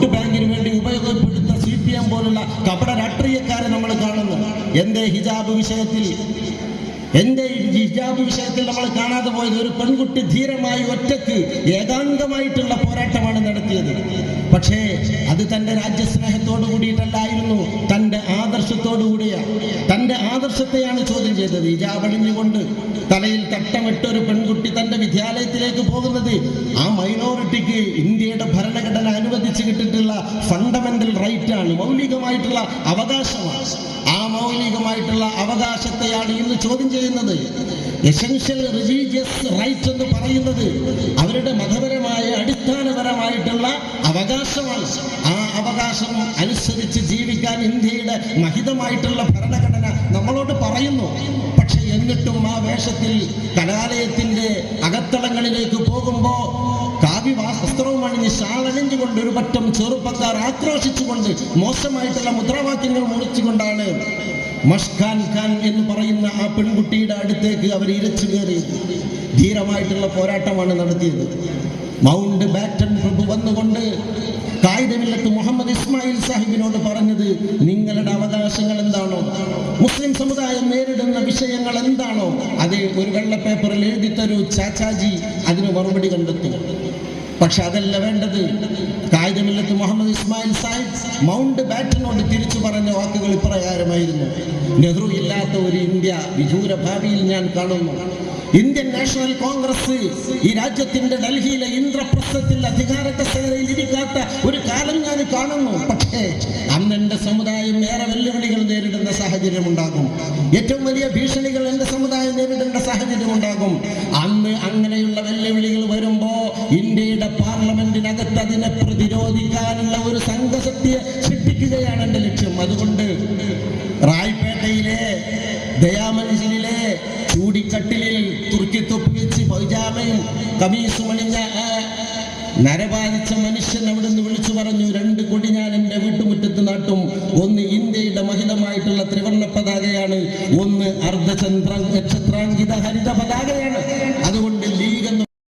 Vote ബാങ്കിന് വേണ്ടി ഉപയോഗപ്പെടുത്ത C P M പോലുള്ള കപട രാഷ്ട്രീയക്കാരെ നമ്മൾ കാണുന്നു. എന്റെ ഹിജാബ് വിഷയത്തിൽ എന്റെ ഹിജാബ് വിഷയത്തിൽ നമ്മൾ കാണാതെ പോയത് ഒരു പെൺകുട്ടി ധീരമായി ഒറ്റയ്ക്ക് ഏകാന്തമായിട്ടുള്ള പോരാട്ടമാണ് നടത്തിയത്. പക്ഷേ അത് തന്റെ രാജ്യസ്നേഹത്തോടു കൂടിയിട്ടല്ലായിരുന്നു തന്റെ ആദർശത്തോടു കൂടിയ തന്റെ ആദർശത്തെയാണ് ചോദ്യം ചെയ്തത്. ഹിജാബ് അണിഞ്ഞുകൊണ്ട് തലയിൽ തട്ടമിട്ട ഒരു പെൺകുട്ടി തന്റെ വിദ്യാലയത്തിലേക്ക് പോകുന്നത് ആ മൈനോറിറ്റിക്ക് ഇന്ത്യയുടെ ഭരണഘടന അവകാശമാണ്. ആ മൗലികമായിട്ടുള്ള അവകാശത്തെയാണ് ഇന്ന് ചോദ്യം ചെയ്യുന്നത്. എസൻഷ്യൽ റിലീജിയസ് റൈറ്റ് എന്ന് പറയുന്നത് അവരുടെ മതപരമായ അടിസ്ഥാനപരമായിട്ടുള്ള അവകാശമാണ്. ആ അവകാശം അനുസരിച്ച് ജീവിക്കാൻ ഇന്ത്യയുടെ മഹിതമായിട്ടുള്ള ഭരണഘടന നമ്മളോട് പറയുന്നു. പക്ഷെ എന്നിട്ടും ആ വേഷത്തിൽ കലാലയത്തിന്റെ അകത്തളങ്ങളിലേക്ക് പോകുമ്പോ കാവ്യ വസ്ത്രവും അണിഞ്ഞ് ഷാളണിഞ്ഞുകൊണ്ട് ഒരു പറ്റം ചെറുപ്പക്കാർ ആക്രോശിച്ചുകൊണ്ട് മോശമായിട്ടുള്ള മുദ്രാവാക്യങ്ങൾ മുറിച്ചുകൊണ്ടാണ് മഷ്ഖാൻ ഖാൻ എന്ന് പറയുന്ന ആ പെൺകുട്ടിയുടെ അടുത്തേക്ക് അവർ ഇരച്ചു കയറി ധീരമായിട്ടുള്ള പോരാട്ടമാണ് നടത്തിയത്. മൗണ്ട് ബാറ്റൺ പ്രഭു വന്നുകൊണ്ട് കായികമില്ലത്ത് മുഹമ്മദ് ഇസ്മായിൽ സാഹിബിനോട് പറഞ്ഞത് നിങ്ങളുടെ അവകാശങ്ങൾ എന്താണോ? മുസ്ലിം സമുദായം നേരിടുന്ന വിഷയങ്ങൾ എന്താണോ? അത് ഒരു വെള്ള പേപ്പറിൽ എഴുതി തരൂ ചാച്ചാജി അതിന് മറുപടി കണ്ടെത്തും പക്ഷെ അതല്ല വേണ്ടത്. കായികമില്ലത്ത് മുഹമ്മദ് ഇസ്മായിൽ സാഹിബ് മൗണ്ട് ബാറ്റനോട് തിരിച്ചു പറഞ്ഞ വാക്കുകൾ ഇപ്രകാരമായിരുന്നു. നെഹ്റു ഇല്ലാത്ത ഒരു ഇന്ത്യ വിദൂര ഭാവിയിൽ ഞാൻ കാണുന്നു. ഇന്ത്യൻ നാഷണൽ കോൺഗ്രസ് ഈ രാജ്യത്തിന്റെ ഡൽഹിയിലെ ഇന്ദ്രപ്രസ്ഥത്തിൽ അധികാര കസേരയിൽ ഇരിക്കാത്ത ഒരു കാലം ഞാൻ കാണുന്നു. പക്ഷേ അന്ന് എന്റെ സമുദായം ഏറെ വെല്ലുവിളികൾ നേരിടുന്ന സാഹചര്യം ഉണ്ടാകും. ഏറ്റവും വലിയ ഭീഷണികൾ എന്റെ സമുദായം നേരിടേണ്ട സാഹചര്യം ഉണ്ടാകും. അന്ന് അങ്ങനെയുള്ള പാർലമെന്റിനകത്ത് അതിനെ പ്രതിരോധിക്കാനുള്ള ഒരു സംഘശക്തിയെ സൃഷ്ടിക്കുകയാണ് എന്റെ ലക്ഷ്യം. അതുകൊണ്ട് റായ്പേട്ടയിലെ ദയാമനുഷ്യനിലെ ചൂടിക്കട്ടിലിൽ തുർക്കി തൊപ്പി വെച്ച് പൈജാമയും കമീസുമണിഞ്ഞ നരബാധിച്ച മനുഷ്യൻ നിന്ന് വിളിച്ചു പറഞ്ഞു രണ്ട് കൊടി ഞാൻ എന്റെ വീട്ടുമുറ്റത്ത് നാട്ടും. ഒന്ന് ഇന്ത്യയുടെ മഹിതമായിട്ടുള്ള ത്രിവർണ പതാകയാണ് ഒന്ന് അർദ്ധചന്ദ്ര നക്ഷത്രാങ്കിത ഹരിത പതാകയാണ്. അതുകൊണ്ട്